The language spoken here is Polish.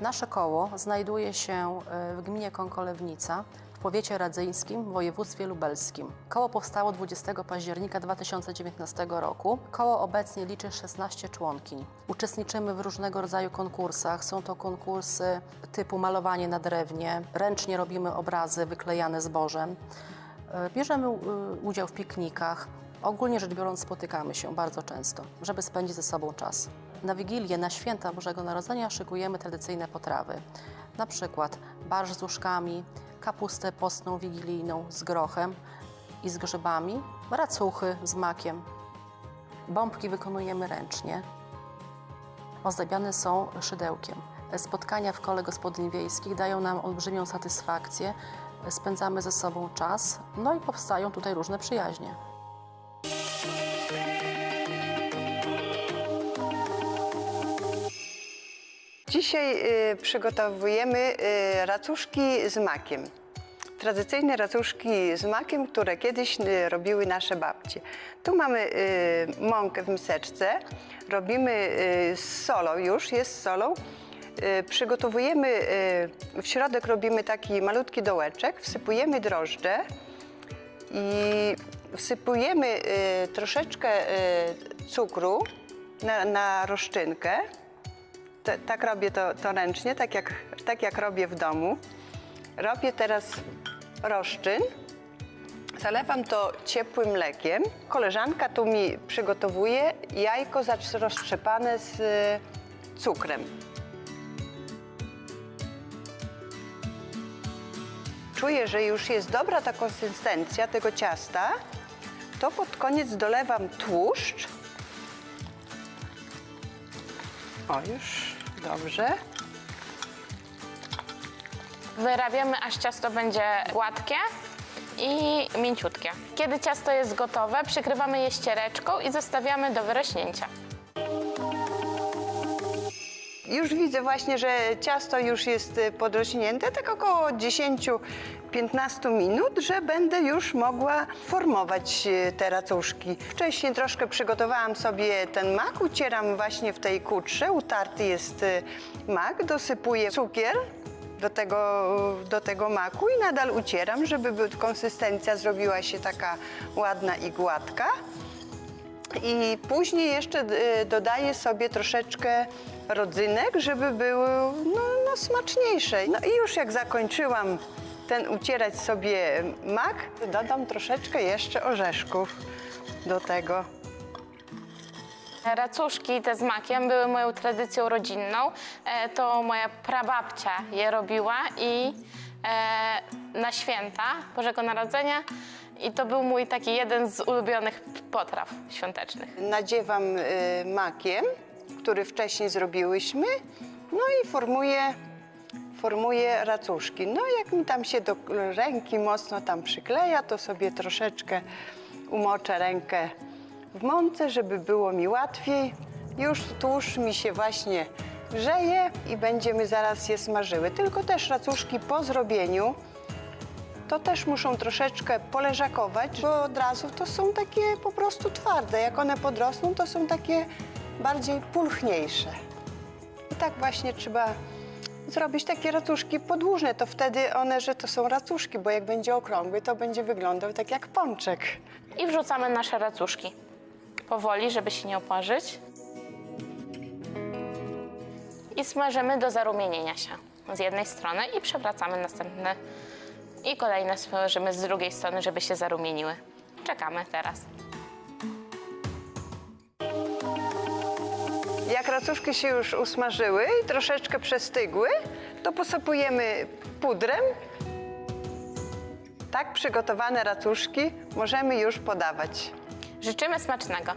Nasze koło znajduje się e, w gminie Kąkolewnica w powiecie radzyńskim w województwie lubelskim. Koło powstało 20 października 2019 roku. Koło obecnie liczy 16 członkiń. Uczestniczymy w różnego rodzaju konkursach. Są to konkursy typu malowanie na drewnie, ręcznie robimy obrazy wyklejane zbożem. E, Bierzemy e, udział w piknikach. Ogólnie rzecz biorąc, spotykamy się bardzo często, żeby spędzić ze sobą czas. Na Wigilię, na święta Bożego Narodzenia szykujemy tradycyjne potrawy. Na przykład barsz z uszkami, kapustę postną wigilijną z grochem i z grzybami, racuchy z makiem. Bombki wykonujemy ręcznie. Ozdabiane są szydełkiem. Spotkania w kole gospodyń wiejskich dają nam olbrzymią satysfakcję. Spędzamy ze sobą czas, no i powstają tutaj różne przyjaźnie. Dzisiaj y, przygotowujemy y, racuszki z makiem. Tradycyjne racuszki z makiem, które kiedyś y, robiły nasze babcie. Tu mamy y, mąkę w miseczce, robimy y, z solą już, jest z solą. Y, przygotowujemy, y, w środek robimy taki malutki dołeczek, wsypujemy drożdże i wsypujemy y, troszeczkę y, cukru na, na roszczynkę. Te- tak robię to, to ręcznie, tak jak, tak jak robię w domu. Robię teraz roszczyn. Zalewam to ciepłym mlekiem. Koleżanka tu mi przygotowuje jajko roztrzepane z y, cukrem. Czuję, że już jest dobra ta konsystencja tego ciasta. To pod koniec dolewam tłuszcz. O, już dobrze. Wyrabiamy, aż ciasto będzie gładkie i mięciutkie. Kiedy ciasto jest gotowe, przykrywamy je ściereczką i zostawiamy do wyrośnięcia. Już widzę właśnie, że ciasto już jest y, podrośnięte, tak około 10-15 minut, że będę już mogła formować y, te racuszki. Wcześniej troszkę przygotowałam sobie ten mak, ucieram właśnie w tej kutrze, utarty jest y, mak, dosypuję cukier do tego, do tego maku i nadal ucieram, żeby by- konsystencja zrobiła się taka ładna i gładka. I później jeszcze dodaję sobie troszeczkę rodzynek, żeby były no, no, smaczniejsze. No i już jak zakończyłam ten ucierać sobie mak, dodam troszeczkę jeszcze orzeszków do tego. Racuszki te z makiem były moją tradycją rodzinną. E, To moja prababcia je robiła i e, na święta Bożego Narodzenia. I to był mój taki jeden z ulubionych potraw świątecznych. Nadziewam y, makiem, który wcześniej zrobiłyśmy, no i formuję, formuję racuszki. No jak mi tam się do ręki mocno tam przykleja, to sobie troszeczkę umoczę rękę w mące, żeby było mi łatwiej. Już tłuszcz mi się właśnie grzeje i będziemy zaraz je smażyły. Tylko też racuszki po zrobieniu to też muszą troszeczkę poleżakować, bo od razu to są takie po prostu twarde. Jak one podrosną, to są takie bardziej pulchniejsze. I tak właśnie trzeba zrobić takie racuszki podłużne, to wtedy one, że to są racuszki, bo jak będzie okrągły, to będzie wyglądał tak jak pączek. I wrzucamy nasze racuszki. Powoli, żeby się nie oparzyć. I smażymy do zarumienienia się z jednej strony i przewracamy następne. I kolejne smażymy z drugiej strony, żeby się zarumieniły. Czekamy teraz. Jak racuszki się już usmażyły i troszeczkę przestygły, to posypujemy pudrem. Tak przygotowane racuszki możemy już podawać. Życzymy smacznego.